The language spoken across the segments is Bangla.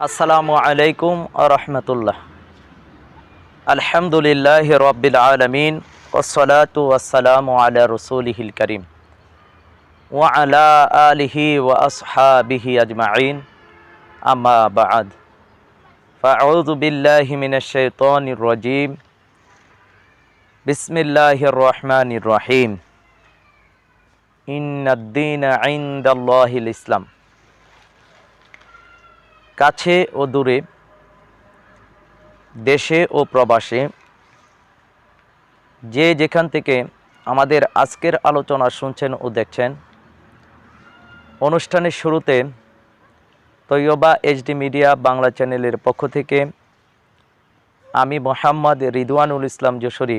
আসসালামু আলাইকুম রহমতুল্লাহ আলহামদুলিল্লাহ রব্বিল আলমিন ওসলাতু ওসালামু আলা রসুলিহিল করিম ওয়া আলা আলিহি ওয়া আসহাবিহি আজমাইন আম্মা বাদ فأعوذ بالله من الشيطان الرجيم بسم الله الرحمن الرحيم إن الدين عند الله الإسلام কাছে ও দূরে, দেশে ও প্রবাসে, যে যেখান থেকে আমাদের আজকের আলোচনা শুনছেন ও দেখছেন, অনুষ্ঠানের শুরুতে তৈয়বা এইচডি মিডিয়া বাংলা চ্যানেলের পক্ষ থেকে আমি মোহাম্মদ রিদওয়ানুল ইসলাম যশোরী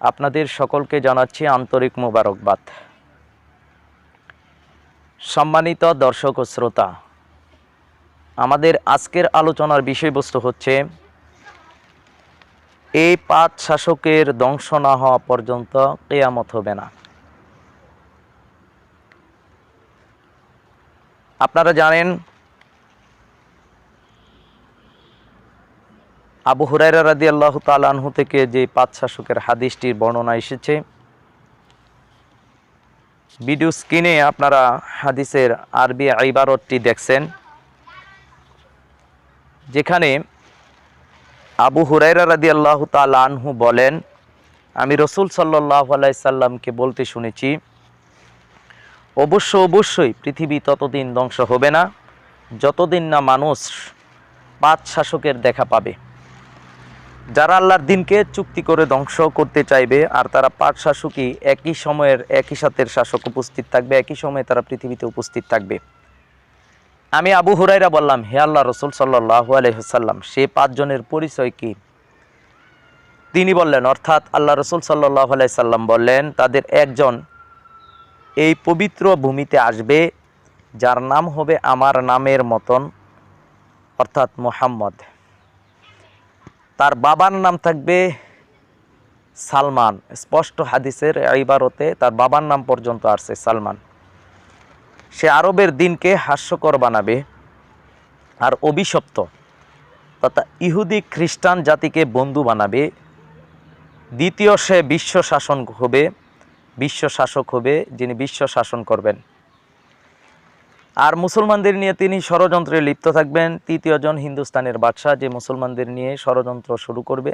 আপনাদের সকলকে জানাচ্ছি আন্তরিক মোবারকবাদ। সম্মানিত দর্শক ও শ্রোতা আমাদের আজকের আলোচনার বিষয়বস্তু হচ্ছে, এই পাঁচ শাসকের ধ্বংস না হওয়া পর্যন্ত কেয়ামত হবে না। আপনারা জানেন, আবু হুরাইরা রাদি আল্লাহ তালানহু থেকে যে পাঁচ শাসকের হাদিসটির বর্ণনা এসেছে, ভিডিও স্ক্রিনে আপনারা হাদিসের আরবি ইবারতটি দেখছেন। যেখানে আবু হুরাইরা রাদি আল্লাহ তালানহু বলেন, আমি রসুল সাল্লাহ আলাইসাল্লামকে বলতে শুনেছি, অবশ্য অবশ্যই পৃথিবী ততদিন ধ্বংস হবে না, যতদিন না মানুষ পাঁচ শাসকের দেখা পাবে। যারা আল্লাহর দিনকে চুক্তি করে ধ্বংস করতে চাইবে, আর তারা পাঁচ শাসকই একই সময়ের একই সাথের শাসক উপস্থিত থাকবে, একই সময়ে তারা পৃথিবীতে উপস্থিত থাকবে। আমি আবু হুরাইরা বললাম, হে আল্লাহ রসুল সাল্লাহ আলহ্লাম সে পাঁচজনের পরিচয় কি? তিনি বললেন, অর্থাৎ আল্লাহ রসুল সাল্লাহ আলাইসাল্লাম বললেন, তাদের একজন এই পবিত্র ভূমিতে আসবে, যার নাম হবে আমার নামের মতন, অর্থাৎ মোহাম্মদ। তার বাবার নাম থাকবে সালমান। স্পষ্ট হাদিসের ইবারতে তার বাবার নাম পর্যন্ত আসছে সালমান। সে আরবের দিনকে হাস্যকর বানাবে আর অভিশপ্ত তথা ইহুদি খ্রিস্টান জাতিকে বন্ধু বানাবে। দ্বিতীয়, সে বিশ্ব শাসন হবে, বিশ্ব শাসক হবে যিনি বিশ্ব শাসন করবেন। আর মুসলমানদের নিয়ে তিনি ষড়যন্ত্রে লিপ্ত থাকবেন। তৃতীয়জন হিন্দুস্তানের বাদশাহ যে মুসলমানদের নিয়ে ষড়যন্ত্র শুরু করবে।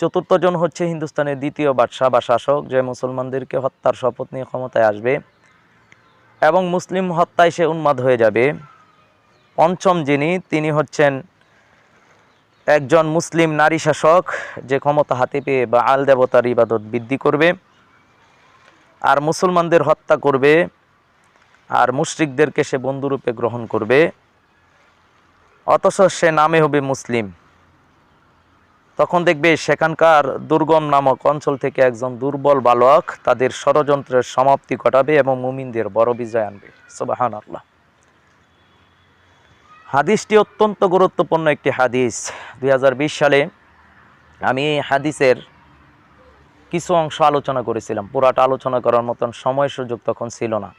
চতুর্থজন হচ্ছে হিন্দুস্তানের দ্বিতীয় বাদশাহ বা শাসক যে মুসলমানদেরকে হত্যার শপথ নিয়ে ক্ষমতায় আসবে। এবং মুসলিম হত্যায় সে উন্মাদ হয়ে যাবে। পঞ্চম যিনি, তিনি হচ্ছেন একজন মুসলিম নারী শাসক, যে ক্ষমতা হাতে পেয়ে বা আল দেবতার ইবাদত বৃদ্ধি করবে আর মুসলমানদের হত্যা করবে আর মুশরিকদেরকে সে বন্ধুরূপে গ্রহণ করবে। অথচ সে নামে হবে মুসলিম। তখন দেখবে সেখানকার দুর্গম নামক অঞ্চল থেকে একজন দুর্বল বালক তাদের ষড়যন্ত্রের সমাপ্তি ঘটাবে এবং মুমিনদের বড় বিজয় আনবে। সুবাহান আল্লাহ হাদিসটি অত্যন্ত গুরুত্বপূর্ণ একটি হাদিস। দুই হাজার বিশ সালে আমি হাদিসের কিছু অংশ আলোচনা করেছিলাম। পুরাটা আলোচনা করার মতন সময় সুযোগ তখন ছিল না।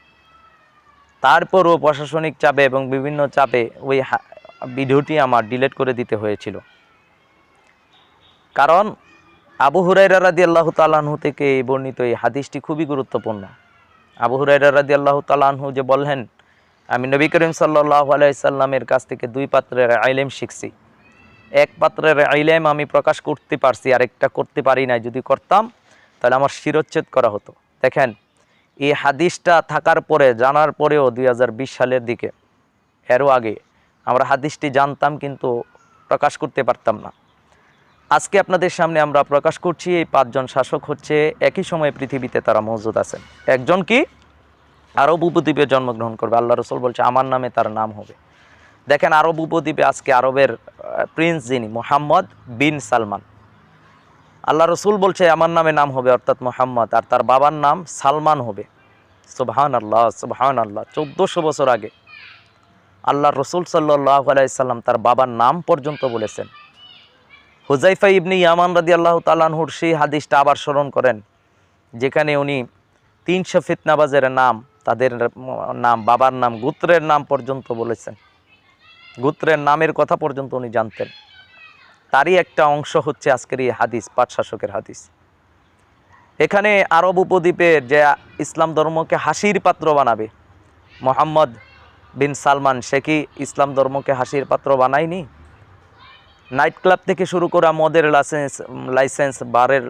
তারপরও প্রশাসনিক চাপে এবং বিভিন্ন চাপে ওই ভিডিওটি আমার ডিলেট করে দিতে হয়েছিল। কারণ আবু হুরাইরা রাদি আল্লাহ তালাহু থেকে বর্ণিত এই হাদিসটি খুবই গুরুত্বপূর্ণ। আবু হুরাইরা রাদি আল্লাহ তালাহু যে বললেন, আমি নবী করিম সাল্লাহ আলাইসাল্লামের কাছ থেকে দুই পাত্রের আইলেম শিখছি। এক পাত্রের আইলেম আমি প্রকাশ করতে পারছি, আরেকটা করতে পারি নাই। যদি করতাম, তাহলে আমার শিরোচ্ছেদ করা হতো। দেখেন, এই হাদিসটা থাকার পরে, জানার পরেও দু হাজার বিশ সালের দিকে, এরও আগে, আমরা হাদিসটি জানতাম কিন্তু প্রকাশ করতে পারতাম না। আজকে আপনাদের সামনে আমরা প্রকাশ করছি, এই পাঁচজন শাসক হচ্ছে একই সময়ে পৃথিবীতে তারা মজুদ আছেন। একজন কি? আরব উপদ্বীপে জন্মগ্রহণ করবে। আল্লাহ রসুল বলছে, আমার নামে তার নাম হবে। দেখেন, আরব উপদ্বীপে আজকে আরবের প্রিন্স যিনি, মোহাম্মদ বিন সালমান। আল্লাহ রসুল বলছে, আমার নামে নাম হবে অর্থাৎ মোহাম্মদ, আর তার বাবার নাম সালমান হবে। সুবহান আল্লাহ সুবহান আল্লাহ চোদ্দোশো বছর আগে আল্লাহ রসুল সাল্লাহ আলাইসাল্লাম তার বাবার নাম পর্যন্ত বলেছেন। হুজাইফা ইবনি ইয়ামান রাদি আল্লাহ তালানহুর সেই হাদিসটা আবার স্মরণ করেন, যেখানে উনি তিনশো ফিতনাবাজের নাম, তাদের নাম, বাবার নাম, গুত্রের নাম পর্যন্ত বলেছেন। গোত্রের নামের কথা পর্যন্ত উনি জানতেন। তারই একটা অংশ হচ্ছে আজকের এই হাদিস পাট শাসকের হাদিস। এখানে আরব উপদ্বীপের যে ইসলাম ধর্মকে হাসির পাত্র বানাবে, মোহাম্মদ বিন সালমান, সে কি ইসলাম ধর্মকে হাসির পাত্র বানায়নি? নাইট ক্লাব থেকে শুরু করা মদের লাইসেন্স লাইসেন্স, বারের,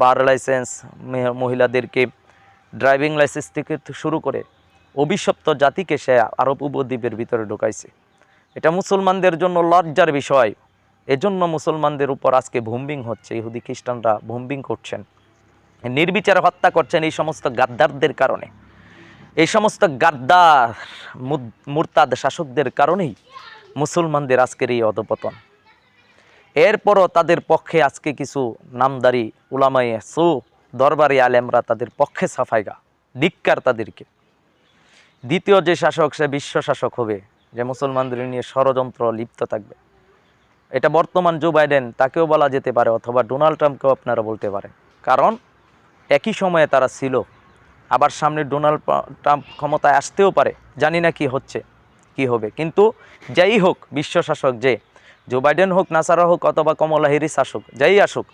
বার লাইসেন্স মহিলাদেরকে ড্রাইভিং লাইসেন্স থেকে শুরু করে অভিশপ্ত জাতিকে সে আরব উপদ্বীপের ভিতরে ঢুকাইছে। এটা মুসলমানদের জন্য লজ্জার বিষয়। এজন্য মুসলমানদের উপর আজকে ভুম্বিং হচ্ছে, ইহুদি খ্রিস্টানরা ভুম্বিং করছেন। নির্বিচারে হত্যা করছেন এই সমস্ত গাদ্দারদের কারণে। এই সমস্ত গাদ্দার মুরতাদ শাসকদের কারণেই মুসলমানদের আজকের এই অধপতন। এরপরও তাদের পক্ষে আজকে কিছু নামদারি উলামায়ে সু দরবারি আলেমরা তাদের পক্ষে সাফাইগা, ধিক্কার তাদেরকে। দ্বিতীয় যে শাসক, সে বিশ্ব শাসক হবে, যে মুসলমানদের নিয়ে ষড়যন্ত্র লিপ্ত থাকবে। এটা বর্তমান জো বাইডেন তাকেও বলা যেতে পারে, অথবা ডোনাল্ড ট্রাম্পকেও আপনারা বলতে পারেন। কারণ একই সময়ে তারা ছিল, আবার সামনে ডোনাল্ড ট্রাম্প ক্ষমতায় আসতেও পারে, জানি না কি হচ্ছে, কি হবে। কিন্তু যাই হোক, বিশ্ব শাসক যে জো বাইডেন হোক, নাসারা হোক অথবা কমলা হ্যারিস আসুক, যাই আসুক,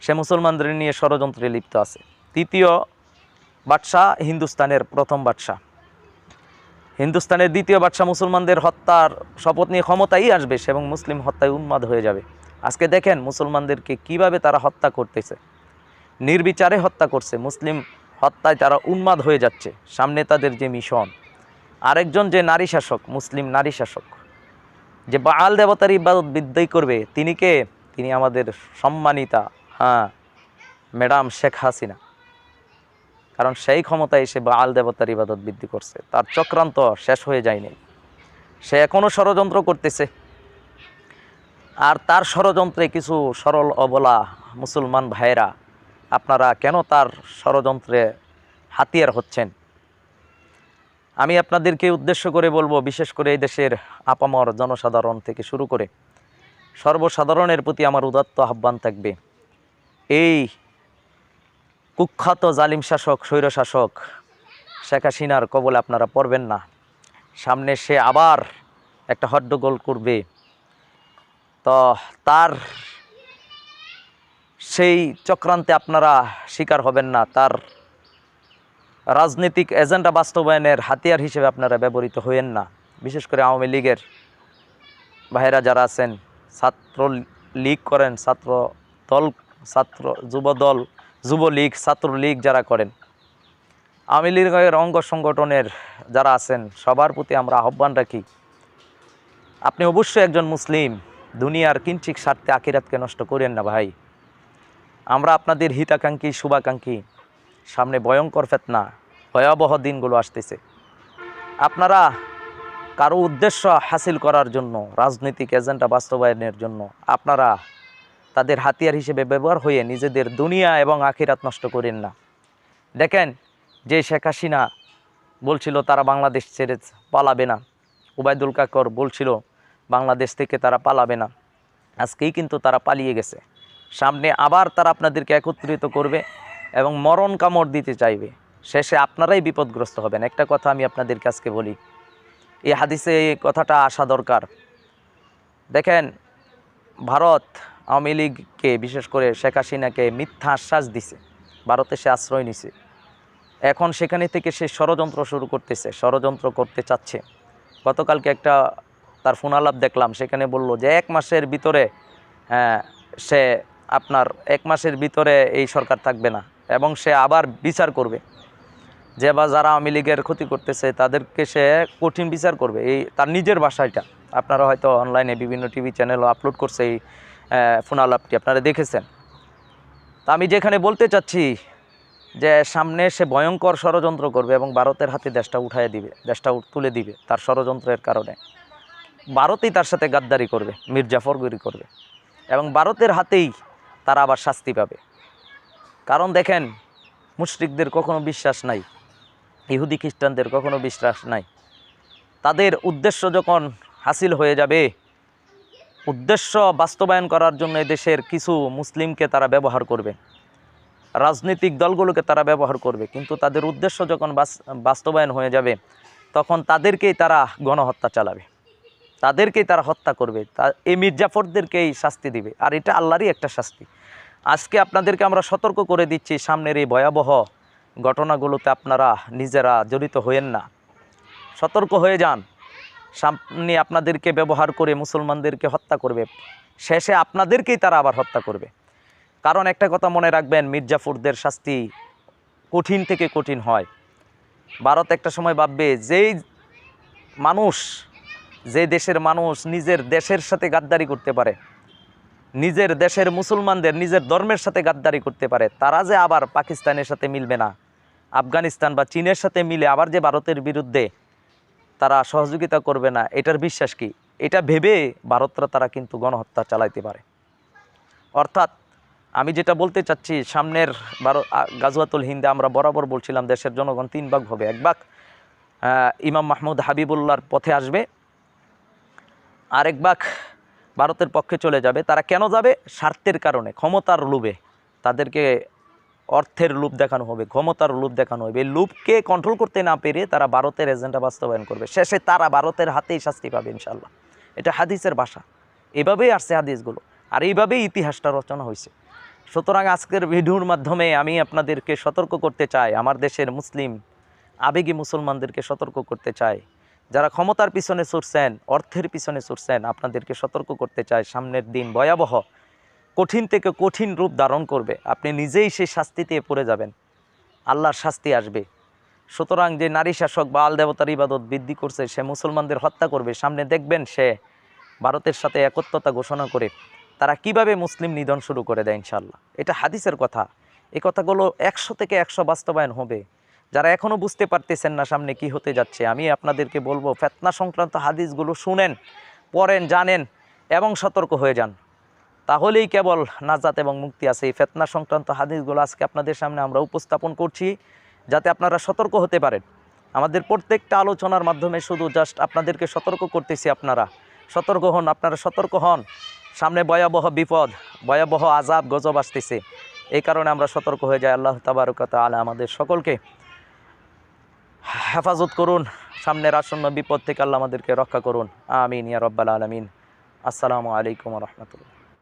সে মুসলমানদের নিয়ে ষড়যন্ত্রে লিপ্ত আছে। তৃতীয় বাদশাহ হিন্দুস্তানের প্রথম বাদশাহ। হিন্দুস্তানের দ্বিতীয় বাদশাহ মুসলমানদের হত্যার শপথ নিয়ে ক্ষমতাই আসবে এবং মুসলিম হত্যায় উন্মাদ হয়ে যাবে। আজকে দেখেন মুসলমানদেরকে কীভাবে তারা হত্যা করতেছে। নির্বিচারে হত্যা করছে। মুসলিম হত্যায় তারা উন্মাদ হয়ে যাচ্ছে। সামনে তাদের যে মিশন। আরেকজন যে নারী শাসক, মুসলিম নারী শাসক। যে বাল দেবতার ইবাদত বিদ্যাই করবে, তিনি কে? তিনি আমাদের সম্মানিতা। হ্যাঁ ম্যাডাম শেখ হাসিনা। কারণ সেই ক্ষমতায় এসে বাল দেবতার ইবাদত বৃদ্ধি করছে। তার চক্রান্ত শেষ হয়ে যায়নি। সে এখনও ষড়যন্ত্র করতেছে। আর তার ষড়যন্ত্রে কিছু সরল অবলা মুসলমান ভাইয়েরা, আপনারা কেন তার ষড়যন্ত্রে হাতিয়ার হচ্ছেন? আমি আপনাদেরকে উদ্দেশ্য করে বলব, বিশেষ করে এই দেশের আপামর জনসাধারণ থেকে শুরু করে সর্বসাধারণের প্রতি আমার উদাত্ত আহ্বান থাকবে। এই কুখ্যাত জালিম শাসক, স্বৈর শাসক শেখ হাসিনার কবলে আপনারা পড়বেন না। সামনে সে আবার একটা হড্ডগোল করবে। তো তার সেই চক্রান্তে আপনারা শিকার হবেন না, তার রাজনৈতিক এজেন্ডা বাস্তবায়নের হাতিয়ার হিসেবে আপনারা ব্যবহৃত হইয়েন না। বিশেষ করে আওয়ামী লীগের ভাইয়েরা যারা আছেন ছাত্র লীগ করেন ছাত্র দল ছাত্র যুব দল যুবলীগ, ছাত্রলীগ যারা করেন, আওয়ামী লীগের অঙ্গ সংগঠনের যারা আছেন, সবার প্রতি আমরা আহ্বান রাখি, আপনি অবশ্যই একজন মুসলিম, দুনিয়ার কিঞ্চিক স্বার্থে আখিরাতকে নষ্ট করেন না ভাই। আমরা আপনাদের হিতাকাঙ্ক্ষী, শুভাকাঙ্ক্ষী সামনে ভয়ঙ্কর ফেতনা, ভয়াবহ দিনগুলো আসতেছে। আপনারা কারও উদ্দেশ্য হাসিল করার জন্য, রাজনৈতিক এজেন্ডা বাস্তবায়নের জন্য আপনারা তাদের হাতিয়ার হিসেবে ব্যবহার হয়ে নিজেদের দুনিয়া এবং আখিরাত নষ্ট করেন না। দেখেন, যে শেখ হাসিনা বলছিল, তারা বাংলাদেশ ছেড়ে পালাবে না। উবায়দুল কাকর বলছিল, বাংলাদেশ থেকে তারা পালাবে না। আজকেই কিন্তু তারা পালিয়ে গেছে। সামনে আবার তারা আপনাদেরকে একত্রিত করবে। এবং মরণ কামড় দিতে চাইবে শেষে আপনারাই বিপদগ্রস্ত হবেন। একটা কথা আমি আপনাদের আজকে বলি এই হাদিসে এই কথাটা আসা দরকার। দেখেন ভারত আওয়ামী লীগকে বিশেষ করে শেখ হাসিনাকে মিথ্যা আশ্বাস দিছে ভারতে সে আশ্রয় নিছে। এখন সেখানে থেকে সে ষড়যন্ত্র শুরু করতেছে ষড়যন্ত্র করতে চাচ্ছে। গতকালকে একটা তার ফোনালাপ দেখলাম সেখানে বলল যে এক মাসের ভিতরে হ্যাঁ, সে আপনার এক মাসের ভিতরে এই সরকার থাকবে না। এবং সে আবার বিচার করবে। যে বা যারা আওয়ামী লীগের ক্ষতি করতেছে, তাদেরকে সে কঠিন বিচার করবে। এই তার নিজের ভাষাটা আপনারা হয়তো অনলাইনে বিভিন্ন টিভি চ্যানেলও আপলোড করছে এই ফোনালাপটি আপনারা দেখেছেন। তা আমি যেখানে বলতে চাচ্ছি যে সামনে সে ভয়ঙ্কর ষড়যন্ত্র করবে এবং ভারতের হাতে দেশটা উঠায় দিবে, দেশটা তুলে দিবে তার ষড়যন্ত্রের কারণে। ভারতেই তার সাথে গাদ্দারি করবে, মির্জাফরগিরি করবে। এবং ভারতের হাতেই তারা আবার শাস্তি পাবে। কারণ দেখেন, মুশরিকদের কখনো বিশ্বাস নাই, ইহুদি খ্রিস্টানদের কখনো বিশ্বাস নাই। তাদের উদ্দেশ্য যখন হাসিল হয়ে যাবে, উদ্দেশ্য বাস্তবায়ন করার জন্য দেশের কিছু মুসলিমকে তারা ব্যবহার করবে, রাজনৈতিক দলগুলোকে তারা ব্যবহার করবে। কিন্তু তাদের উদ্দেশ্য যখন বাস- বাস্তবায়ন হয়ে যাবে, তখন তাদেরকেই তারা গণহত্যা চালাবে। তাদেরকেই তারা হত্যা করবে। তা, এই মির্জাফরদেরকেই শাস্তি দিবে। আর এটা আল্লাহরই একটা শাস্তি। আজকে আপনাদেরকে আমরা সতর্ক করে দিচ্ছি সামনের এই ভয়াবহ ঘটনাগুলোতে আপনারা নিজেরা জড়িত হয়েন না। সতর্ক হয়ে যান। সামনে আপনাদেরকে ব্যবহার করে মুসলমানদেরকে হত্যা করবে। শেষে আপনাদেরকেই তারা আবার হত্যা করবে। কারণ একটা কথা মনে রাখবেন, মির্জাফরদের শাস্তি কঠিন থেকে কঠিন হয়। ভারত একটা সময় ভাববে, যেই মানুষ, যে দেশের মানুষ নিজের দেশের সাথে গাদ্দারি করতে পারে নিজের দেশের মুসলমানদের নিজের ধর্মের সাথে গাদ্দারি করতে পারে, তারা যে আবার পাকিস্তানের সাথে মিলবে না, আফগানিস্তান বা চীনের সাথে মিলে আবার যে ভারতের বিরুদ্ধে তারা সহযোগিতা করবে না, এটার বিশ্বাস কি? এটা ভেবে ভারতরা তারা কিন্তু গণহত্যা চালাইতে পারে। অর্থাৎ আমি যেটা বলতে চাচ্ছি, সামনের বারো গাজওয়াতুল হিন্দে আমরা বরাবর বলছিলাম, দেশের জনগণ তিন ভাগ হবে, এক ভাগ ইমাম মাহমুদ হাবিবুল্লাহর পথে আসবে আরেক ভাগ ভারতের পক্ষে চলে যাবে, তারা কেন যাবে? স্বার্থের কারণে, ক্ষমতার লোভে। তাদেরকে অর্থের লোভ দেখানো হবে, ক্ষমতার লোভ দেখানো হবে। এই লোভকে কন্ট্রোল করতে না পেরে তারা ভারতের এজেন্ডা বাস্তবায়ন করবে। শেষে তারা ভারতের হাতেই শাস্তি পাবে ইনশাল্লাহ এটা হাদিসের ভাষা। এভাবেই আসছে হাদিসগুলো। আর এইভাবেই ইতিহাসটা রচনা হয়েছে। সুতরাং আজকের ভিডিওর মাধ্যমে আমি আপনাদেরকে সতর্ক করতে চাই। আমার দেশের মুসলিম, আবেগী মুসলমানদেরকে সতর্ক করতে চাই। যারা ক্ষমতার পিছনে ছুটছেন, অর্থের পিছনে ছুটছেন, আপনাদেরকে সতর্ক করতে চাই। সামনের দিন ভয়াবহ, কঠিন থেকে কঠিন রূপ ধারণ করবে। আপনি নিজেই সেই শাস্তিতে পড়ে যাবেন। আল্লাহর শাস্তি আসবে। সুতরাং যে নারী শাসক বা আল দেবতার ইবাদত বৃদ্ধি করছে, সে মুসলমানদের হত্যা করবে। সামনে দেখবেন সে ভারতের সাথে একত্রতা ঘোষণা করে তারা কীভাবে মুসলিম নিধন শুরু করে দেয় ইনশাল্লাহ এটা হাদিসের কথা। এই কথাগুলো একশো থেকে একশো বাস্তবায়ন হবে। যারা এখনও বুঝতে পারতেছেন না সামনে কি হতে যাচ্ছে, আমি আপনাদেরকে বলব, ফেতনা সংক্রান্ত হাদিসগুলো শুনেন, পড়েন, জানেন এবং সতর্ক হয়ে যান। তাহলেই কেবল নাজাত এবং মুক্তি আছে। এই ফেতনা সংক্রান্ত হাদিসগুলো আজকে আপনাদের সামনে আমরা উপস্থাপন করছি, যাতে আপনারা সতর্ক হতে পারেন। আমাদের প্রত্যেকটা আলোচনার মাধ্যমে শুধু জাস্ট আপনাদেরকে সতর্ক করতেছি আপনারা। সতর্ক হন, আপনারা সতর্ক হন। সামনে ভয়াবহ বিপদ, ভয়াবহ আজাব গজব আসতেছে। এই কারণে আমরা সতর্ক হয়ে যাই। আল্লাহ তাবারকত আলা আমাদের সকলকে হেফাজত করুন, সামনের আসন্ন বিপদ থেকে আল্লাহ আমাদেরকে রক্ষা করুন। আমিন ইয়া রব্বাল আলমিন। আসসালামু আলাইকুম রহমতুল্লাহ।